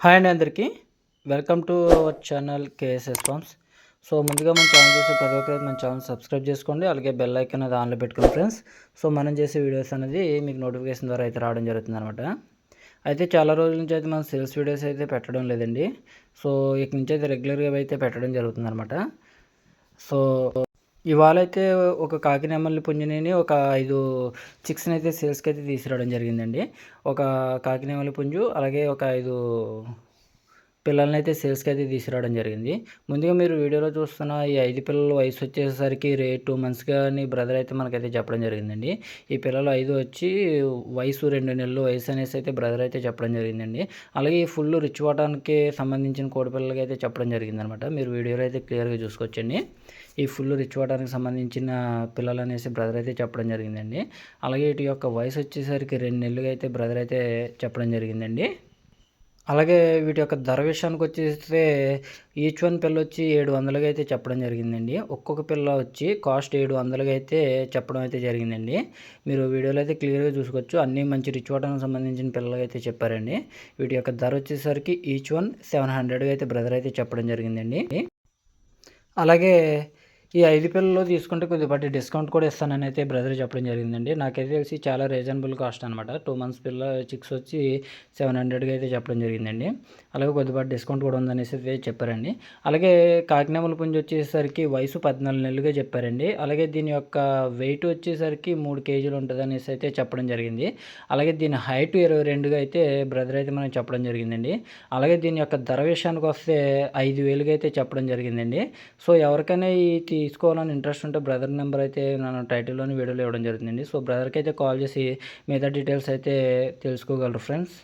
Hi అండి అందరికీ. Welcome to our channel KSS farms. So ముందుగా మన ఛానల్ చూసే ప్రతి ఒక్కరైతే మన ఛానల్ సబ్స్క్రైబ్ చేసుకోండి అలాగే బెల్ ఐకన్ అనేది ఆన్లో పెట్టుకోండి ఫ్రెండ్స్. సో మనం చేసే వీడియోస్ అనేది మీకు నోటిఫికేషన్ ద్వారా అయితే రావడం జరుగుతుంది అనమాట అయితే చాలా రోజుల నుంచి అయితే మనం సేల్స్ వీడియోస్ అయితే పెట్టడం లేదండి. సో ఇక నుంచి అయితే రెగ్యులర్గా అయితే పెట్టడం జరుగుతుంది అనమాట సో ఇవాళ అయితే ఒక కాకినేమల్లి పుంజుని ఒక ఐదు చిక్స్ని అయితే సేల్స్కి అయితే తీసుకురావడం జరిగిందండి. ఒక కాకినేమల్లి పుంజు అలాగే ఒక ఐదు పిల్లల్ని అయితే సేల్స్కి అయితే తీసుకురావడం జరిగింది. ముందుగా మీరు వీడియోలో చూస్తున్న ఈ ఐదు పిల్లల వయసు వచ్చేసరికి రే టూ మంత్స్గా కానీ బ్రదర్ అయితే మనకైతే చెప్పడం జరిగిందండి. ఈ పిల్లలు ఐదు వచ్చి వయసు రెండు నెలలు వయసు అనేసి అయితే బ్రదర్ అయితే చెప్పడం జరిగిందండి. అలాగే ఈ ఫుల్ రిచ్ వాటానికి సంబంధించిన కోడి పిల్లలకి అయితే చెప్పడం జరిగిందనమాట. మీరు వీడియోలో అయితే క్లియర్గా చూసుకోవచ్చండి. ఈ ఫుల్ రిచ్ వాటానికి సంబంధించిన పిల్లలు అనేసి బ్రదర్ అయితే చెప్పడం జరిగిందండి. అలాగే ఇటు యొక్క వయసు వచ్చేసరికి రెండు నెలలుగా అయితే బ్రదర్ అయితే చెప్పడం జరిగిందండి. అలాగే వీటి యొక్క ధర విషయానికి వచ్చేస్తే ఈచ్ వన్ పిల్ల వచ్చి ఏడు వందలుగా అయితే చెప్పడం జరిగిందండి. ఒక్కొక్క పిల్ల వచ్చి కాస్ట్ ఏడు వందలుగా అయితే చెప్పడం అయితే జరిగిందండి. మీరు వీడియోలో అయితే క్లియర్గా చూసుకోవచ్చు. అన్నీ మంచి రిచ్ వాటర్కి సంబంధించిన పిల్లలు అయితే చెప్పారండి. వీటి యొక్క ధర వచ్చేసరికి ఈచ్ వన్ సెవెన్ హండ్రెడ్గా అయితే బ్రదర్ అయితే చెప్పడం జరిగిందండి. అలాగే ఈ ఐదు పిల్లలు తీసుకుంటే కొద్దిపాటి డిస్కౌంట్ కూడా ఇస్తానని అయితే బ్రదర్ చెప్పడం జరిగిందండి. నాకైతే తెలిసి చాలా రీజనబుల్ కాస్ట్ అనమాట టూ మంత్స్ పిల్ల చిక్స్ వచ్చి సెవెన్ హండ్రెడ్గా అయితే చెప్పడం జరిగిందండి. అలాగే కొద్దిపాటి డిస్కౌంట్ కూడా ఉందనేసి అయితే చెప్పారండి. అలాగే కాకినామల పుంజి వచ్చేసరికి వయసు పద్నాలుగు నెలలుగా చెప్పారండి. అలాగే దీని యొక్క వెయిట్ వచ్చేసరికి మూడు కేజీలు ఉంటుంది అనేసి అయితే చెప్పడం జరిగింది. అలాగే దీని హైట్ ఇరవై రెండుగా అయితే బ్రదర్ అయితే మనం చెప్పడం జరిగిందండి. అలాగే దీని యొక్క ధర విషయానికి వస్తే ఐదు వేలుగా అయితే చెప్పడం జరిగిందండి. సో ఎవరికైనా ఈ తీసుకోవాలని ఇంట్రెస్ట్ ఉంటే బ్రదర్ నెంబర్ అయితే నేను టైటిల్లోని వీడియోలో ఇవ్వడం జరుగుతుందండి. సో బ్రదర్కి అయితే కాల్ చేసి మిగతా డీటెయిల్స్ అయితే తెలుసుకోగలరు ఫ్రెండ్స్.